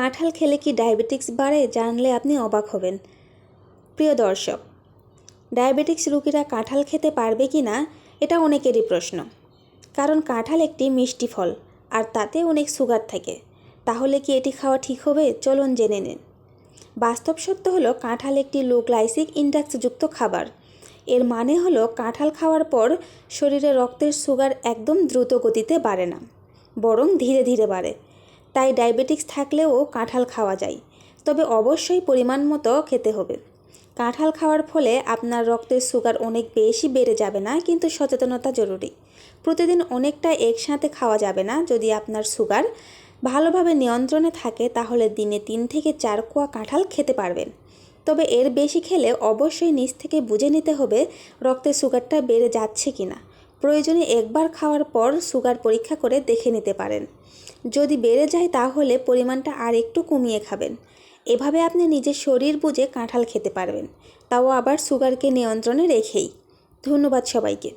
কাঁঠাল খেলে কি ডায়াবেটিক্স বাড়ে জানলে আপনি অবাক হবেন। প্রিয় দর্শক, ডায়াবেটিক্স রুগীরা কাঁঠাল খেতে পারবে কি না, এটা অনেকেরই প্রশ্ন। কারণ কাঁঠাল একটি মিষ্টি ফল আর তাতে অনেক সুগার থাকে। তাহলে কি এটি খাওয়া ঠিক হবে? চলুন জেনে নিন। বাস্তব সত্য হলো, কাঁঠাল একটি লো গ্লাইসিক ইন্ডেক্সযুক্ত খাবার। এর মানে হলো, কাঁঠাল খাওয়ার পর শরীরে রক্তের সুগার একদম দ্রুত গতিতে বাড়ে না, বরং ধীরে ধীরে বাড়ে। তাই ডায়াবেটিক্স থাকলেও কাঁঠাল খাওয়া যায়। তবে অবশ্যই পরিমাণ মতো খেতে হবে। কাঁঠাল খাওয়ার ফলে আপনার রক্তের সুগার অনেক বেশি বেড়ে যাবে না, কিন্তু সচেতনতা জরুরি। প্রতিদিন অনেকটা একসাথে খাওয়া যাবে না যদি আপনার সুগার ভালোভাবে নিয়ন্ত্রণে থাকে, তাহলে দিনে তিন থেকে চার কোয়া কাঁঠাল খেতে পারবেন। তবে এর বেশি খেলে অবশ্যই নিচ থেকে বুঝে নিতে হবে রক্তের সুগারটা বেড়ে যাচ্ছে কি না প্রয়োজনে একবার খাওয়ার পর সুগার পরীক্ষা করে দেখে নিতে পারেন। যদি বেড়ে যায় তাহলে পরিমাণটা আর একটু কমিয়ে খাবেন। এভাবে আপনি নিজের শরীর বুঝে কাঁঠাল খেতে পারবেন। তাও আবার সুগারকে নিয়ন্ত্রণে রেখেই। ধন্যবাদ সবাইকে।